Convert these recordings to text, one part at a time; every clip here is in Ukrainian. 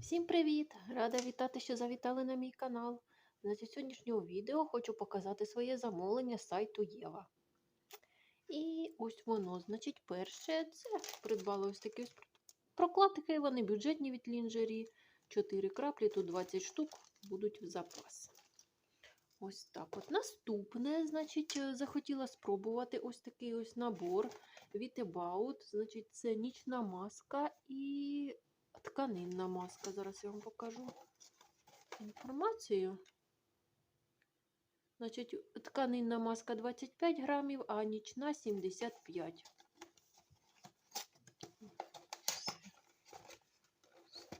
Всім привіт! Рада вітати, що завітали на мій канал. Значить, сьогоднішнього відео хочу показати своє замовлення з сайту Єва. І ось воно, значить, перше, це придбала ось такі прокладки, вони бюджетні від лінжері. 4 краплі, тут 20 штук будуть в запас. Ось так от. Наступне, значить, е, захотіла спробувати ось такий ось набор від About. Значить, це нічна маска і тканинна маска. Зараз я вам покажу інформацію. Значить, тканинна маска 25 грамів, а нічна 75.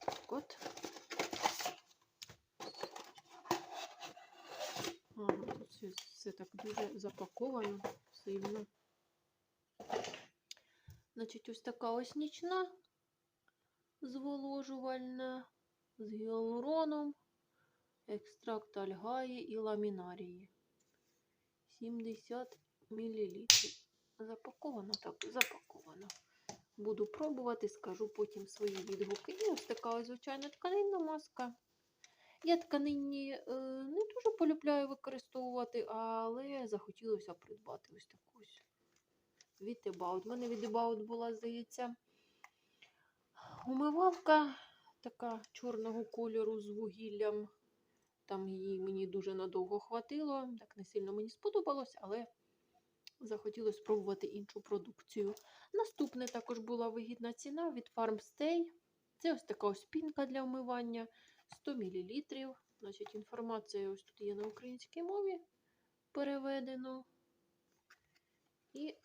Так от. Ага, тут все, все так дуже запаковано сильно. Значить, ось така ось нічна зволожувальна з гіалуроном, екстракт альгаї і ламінарії. 70 мл. Запаковано так, запаковано. Буду пробувати, скажу потім свої відгуки. І ось така ось звичайна тканинна маска. Я тканинні е, не дуже полюбляю використовувати, але захотілося придбати ось таку ось від About. У мене від About була, здається, умивалка така чорного кольору з вугіллям. Там її мені дуже надовго хватило. Так не сильно мені сподобалось, але захотілося спробувати іншу продукцію. Наступне також була вигідна ціна від Farmstay. Це ось така ось пінка для вмивання 100 мл. Значить, інформація ось тут є на українській мові переведено. І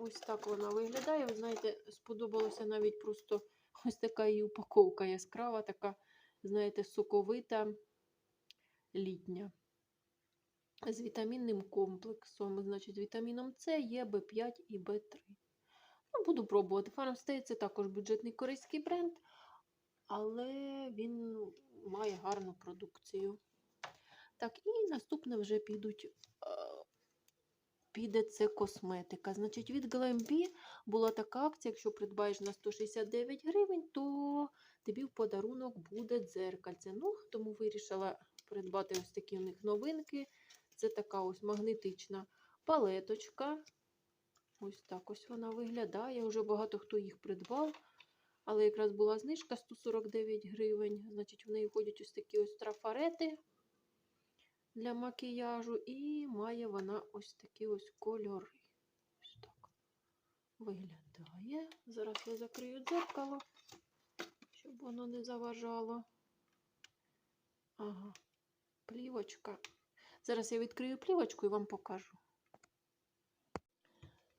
ось так вона виглядає. Ви знаєте, сподобалося навіть просто ось така її упаковка яскрава, така, знаєте, соковита літня. З вітамінним комплексом, значить, вітаміном С, Є, В5 і В3. Ну, буду пробувати. Farmstay це також бюджетний корейський бренд, але він має гарну продукцію. Так, і наступне вже підуть. Піде це косметика. Значить, від Glambi була така акція, якщо придбаєш на 169 гривень, то тобі в подарунок буде дзеркальце. Ну, тому вирішила придбати ось такі у них новинки. Це така ось магнетична палеточка. Ось так ось вона виглядає. Вже багато хто їх придбав. Але якраз була знижка 149 гривень. Значить, в неї входять ось такі ось трафарети для макіяжу. І має вона ось такі ось кольори. Ось так виглядає. Зараз я закрию дзеркало, щоб воно не заважало. Ага, плівочка. Зараз я відкрию плівочку і вам покажу.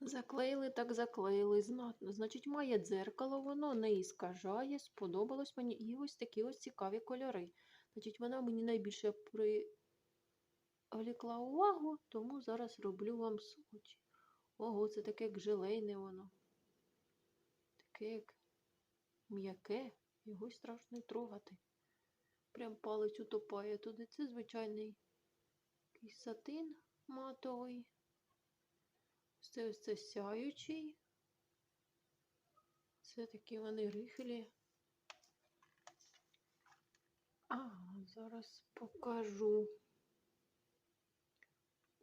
Заклеїли, так заклеїли знатно. Значить, має дзеркало, воно не іскажає, сподобалось мені. І ось такі ось цікаві кольори. Значить, вона мені найбільше привлекла увагу, тому зараз роблю вам свочі. Ого, це таке як желейне воно. Таке як м'яке, його страшно трогати. Прям палець утопає туди. Це звичайний якийсь сатин матовий. Це ось це сяючий. Це такі вони рихлі. А, зараз покажу.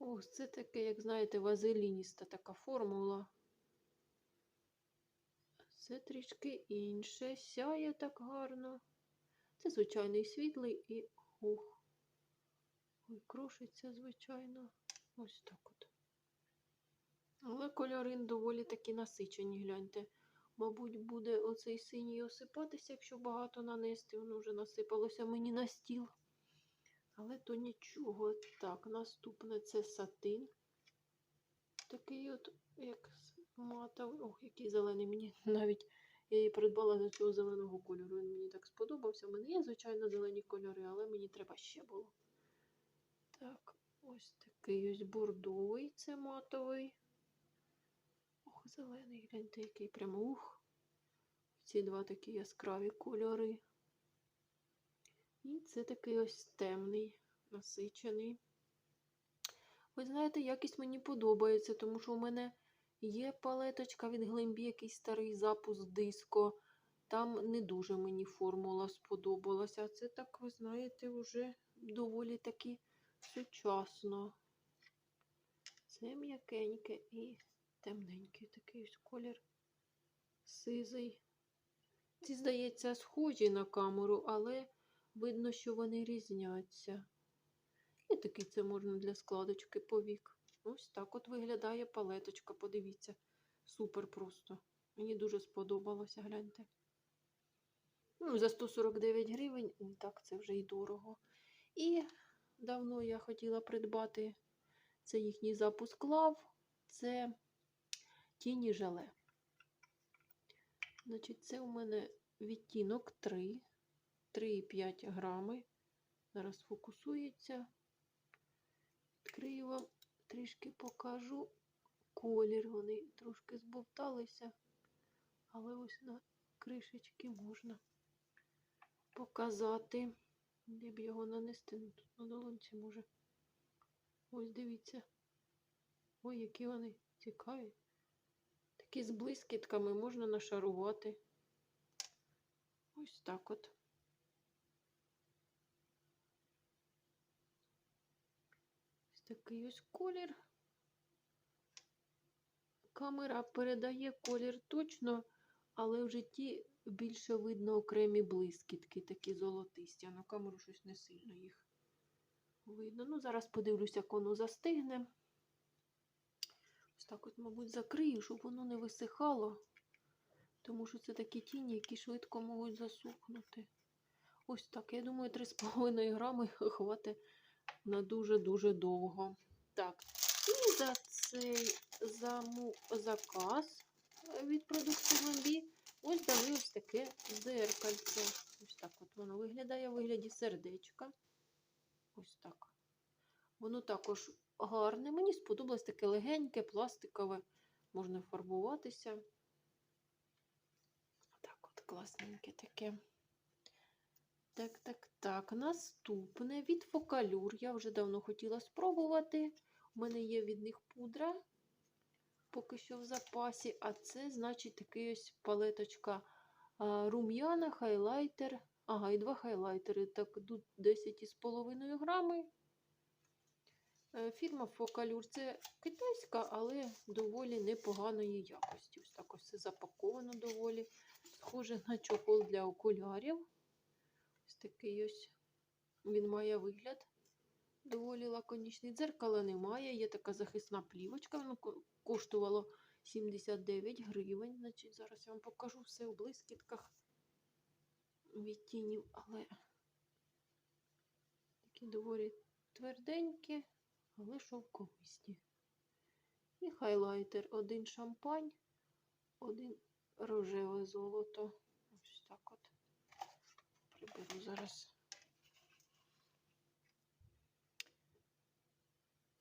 Ось це таке, як знаєте, вазелініста така формула. Це трішки інше. Сяє так гарно. Це звичайний світлий і ух. Ой, крошиться, звичайно. Ось так от. Але кольори доволі такі насичені, гляньте. Мабуть, буде оцей синій осипатися, якщо багато нанести. Воно вже насипалося мені на стіл. Але то нічого. Так, наступне це сатин. Такий от, як матовий. Ох, який зелений мені навіть. Я її придбала за цього зеленого кольору. Він мені так сподобався. У мене є, звичайно, зелені кольори, але мені треба ще було. Так, ось такий ось бордовий, це матовий. Ох, зелений, гляньте, який прямо ух. Ці два такі яскраві кольори. І це такий ось темний, насичений. Ви знаєте, якість мені подобається, тому що у мене є палеточка від Глембі, якийсь старий запуск диско. там не дуже мені формула сподобалася. А це так, ви знаєте, вже доволі таки сучасно. Це м'якеньке і темненький такий ось колір сизий. Ці, здається, схожі на камеру, але видно, що вони різняться. І такий це можна для складочки повік. Ось так от виглядає палеточка, подивіться. Супер просто. Мені дуже сподобалося, гляньте. Ну, за 149 гривень, так це вже й дорого. І давно я хотіла придбати це їхній запуск лав, це тіні желе. Значить, це у мене відтінок 3, 3,5 грами. Зараз фокусується. Відкрию вам, трішки покажу колір. Вони трошки збовталися, але ось на кришечки можна показати. Де б його нанести? Ну, Тут на долонці може. Ось дивіться. Ой, які вони цікаві. Такі з блискітками можна нашарувати. Ось так от. Такий ось колір. Камера передає колір точно, але в житті більше видно окремі блискітки, такі золотисті. А на камеру щось не сильно їх видно. Ну, зараз подивлюся, як воно застигне. Ось так от, мабуть, закрию, щоб воно не висихало. Тому що це такі тіні, які швидко можуть засухнути. Ось так. Я думаю, 3,5 грами хватить на дуже-дуже довго. Так, і за цей заму... заказ від продуктів Ламбі ось дали ось таке зеркальце. Ось так от воно виглядає у вигляді сердечка. Ось так. Воно також гарне. Мені сподобалось таке легеньке, пластикове, можна фарбуватися. Так от, класненьке таке. Так, так, так. Наступне від фокалюр. Я вже давно хотіла спробувати. У мене є від них пудра, поки що в запасі. А це, значить, такий ось палеточка рум'яна, хайлайтер. Ага, і два хайлайтери. Так, тут 10,5 грами. Е, Фірма Фокалюр це китайська, але доволі непоганої якості. Ось так ось все запаковано доволі. Схоже на чохол для окулярів. Такий ось він має вигляд. Доволі лаконічний. Дзеркала немає. Є така захисна плівочка. Воно коштувало 79 гривень. Значить, зараз я вам покажу все у блискітках відтінів, але такі доволі тверденькі, але шовковисті. І хайлайтер. Один шампань, один рожеве золото. Так зараз.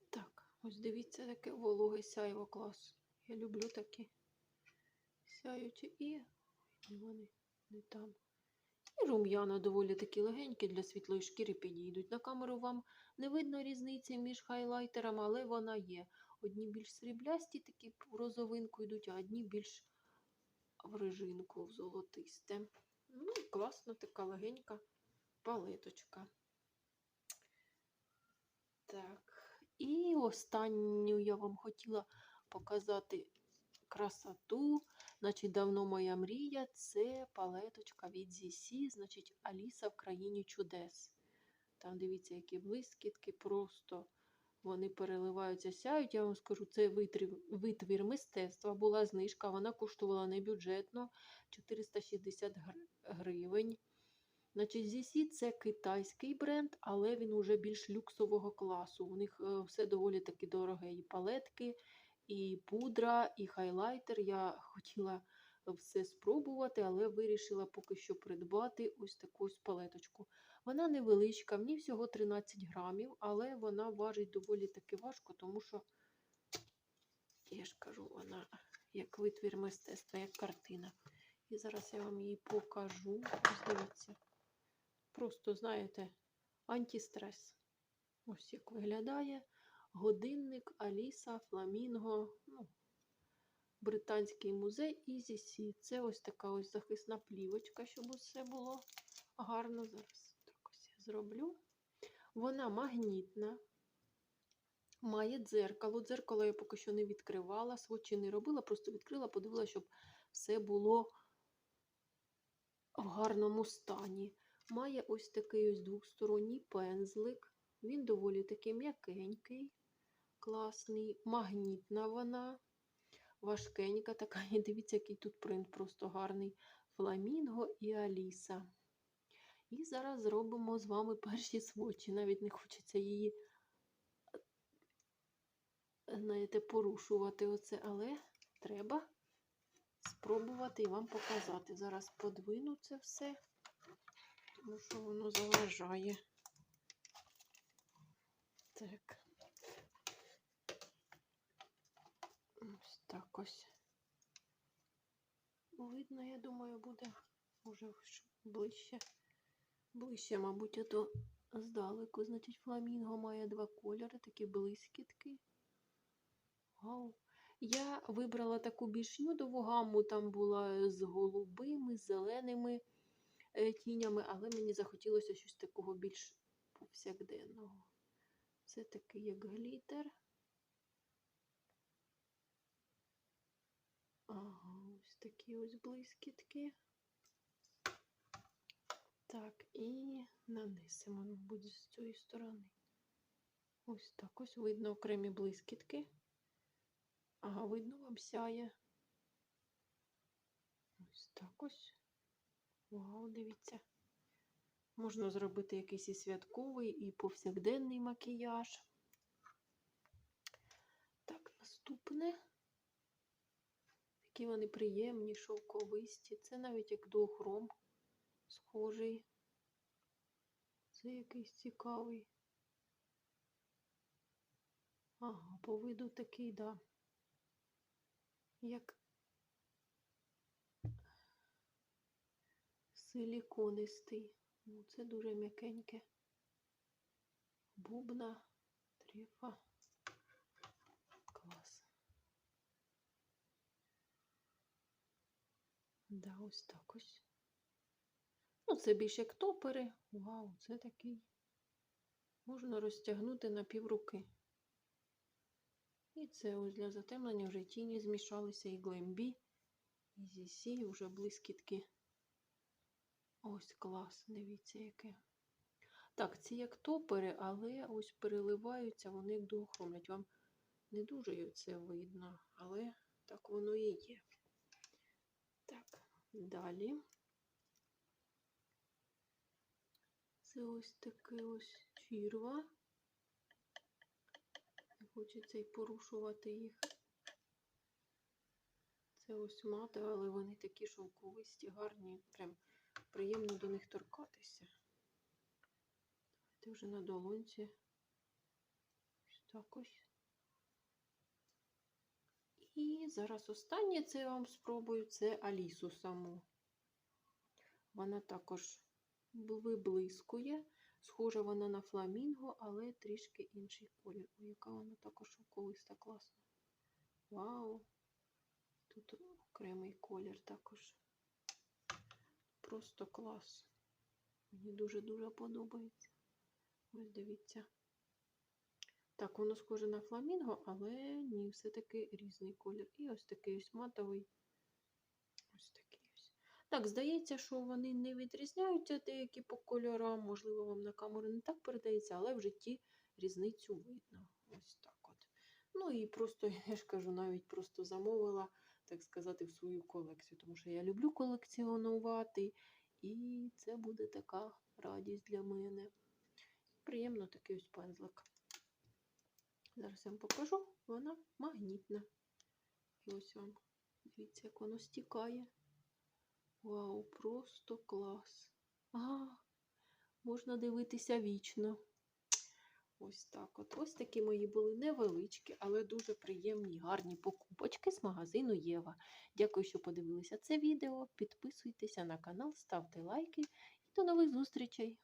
Так, ось дивіться, таке вологе сяйво клас. Я люблю такі сяючі і вони не там. І рум'яна доволі такі легенькі для світлої шкіри підійдуть. На камеру вам не видно різниці між хайлайтерами, але вона є. Одні більш сріблясті, такі в розовинку йдуть, а одні більш в режинку, в золотисте. Ну, і класна така легенька палеточка. Так, і останню я вам хотіла показати красоту. Значить, давно моя мрія це палеточка від ZC, значить, Аліса в країні чудес. Там дивіться, які блискітки, просто вони переливаються, сяють. Я вам скажу, це витвір, витвір мистецтва. Була знижка, вона коштувала небюджетно 460 гривень. Значить, ZC це китайський бренд, але він уже більш люксового класу. У них е, все доволі таки дороге. І палетки, і пудра, і хайлайтер. Я хотіла все спробувати, але вирішила поки що придбати ось таку ось палеточку. Вона невеличка, в ній всього 13 грамів, але вона важить доволі таки важко, тому що, я ж кажу, вона як витвір мистецтва, як картина. І зараз я вам її покажу. Дивіться. Просто, знаєте, антистрес. Ось як виглядає. Годинник, Аліса, Фламінго. Ну, Британський музей EasySea. Це ось така ось захисна плівочка, щоб усе було гарно. Зараз зроблю. Вона магнітна, має дзеркало. Дзеркало я поки що не відкривала, свочі не робила, просто відкрила, подивилася, щоб все було в гарному стані. Має ось такий ось двосторонній пензлик. Він доволі такий м'якенький, класний, магнітна вона, важкенька така. І дивіться, який тут принт просто гарний. Фламінго і Аліса. І зараз зробимо з вами перші свочі. Навіть не хочеться її, знаєте, порушувати оце, але треба спробувати і вам показати. Зараз подвину це все, тому що воно заважає. Так. Ось так ось. Видно, я думаю, буде уже ближче. Ближче, мабуть, а то здалеку. Значить, фламінго має два кольори, такі блискітки. Вау. Я вибрала таку більш нюдову гамму, там була з голубими, з зеленими е, тінями, але мені захотілося щось такого більш повсякденного. Це такий як глітер. Ага, ось такі ось блискітки. Так, і нанесемо, мабуть, з цієї сторони. Ось так ось видно окремі блискітки. Ага, видно, вам сяє. Ось так ось. Вау, дивіться. Можна зробити якийсь і святковий, і повсякденний макіяж. Так, наступне. Такі вони приємні, шовковисті. Це навіть як дуохром схожий. Це якийсь цікавий. Ага, по виду такий, да. Як силіконистий. Ну, це дуже м'якеньке. Бубна, тріфа. Клас. Да, ось так ось. Це більше як топери. Вау, це такий. Можна розтягнути на півруки. І це ось для затемнення вже тіні змішалися і глембі, і зісі, вже блискітки. Ось клас, дивіться, яке. Так, ці як топери, але ось переливаються, вони як дуохромлять. Вам не дуже це видно, але так воно і є. Так, далі. Це ось таке ось фірва. Хочеться й порушувати їх. Це ось мати, але вони такі шовковисті, гарні, прям приємно до них торкатися. Давайте вже на долонці. Ось так ось. І зараз останнє це я вам спробую, це Алісу саму. Вона також виблискує. Схожа вона на фламінго, але трішки інший колір. Ой, яка вона також шовковиста, класна. Вау! Тут окремий колір також. Просто клас. Мені дуже-дуже подобається. Ось дивіться. Так, воно схоже на фламінго, але ні, все-таки різний колір. І ось такий ось матовий. Так, здається, що вони не відрізняються деякі по кольорам. Можливо, вам на камеру не так передається, але в житті різницю видно. Ось так от. Ну і просто, я ж кажу, навіть просто замовила, так сказати, в свою колекцію, тому що я люблю колекціонувати, і це буде така радість для мене. Приємно такий ось пензлик. Зараз я вам покажу, вона магнітна. І ось вам, дивіться, як воно стікає. Вау, просто клас. А, можна дивитися вічно. Ось так от. Ось такі мої були невеличкі, але дуже приємні, гарні покупочки з магазину Єва. Дякую, що подивилися це відео. Підписуйтеся на канал, ставте лайки і до нових зустрічей!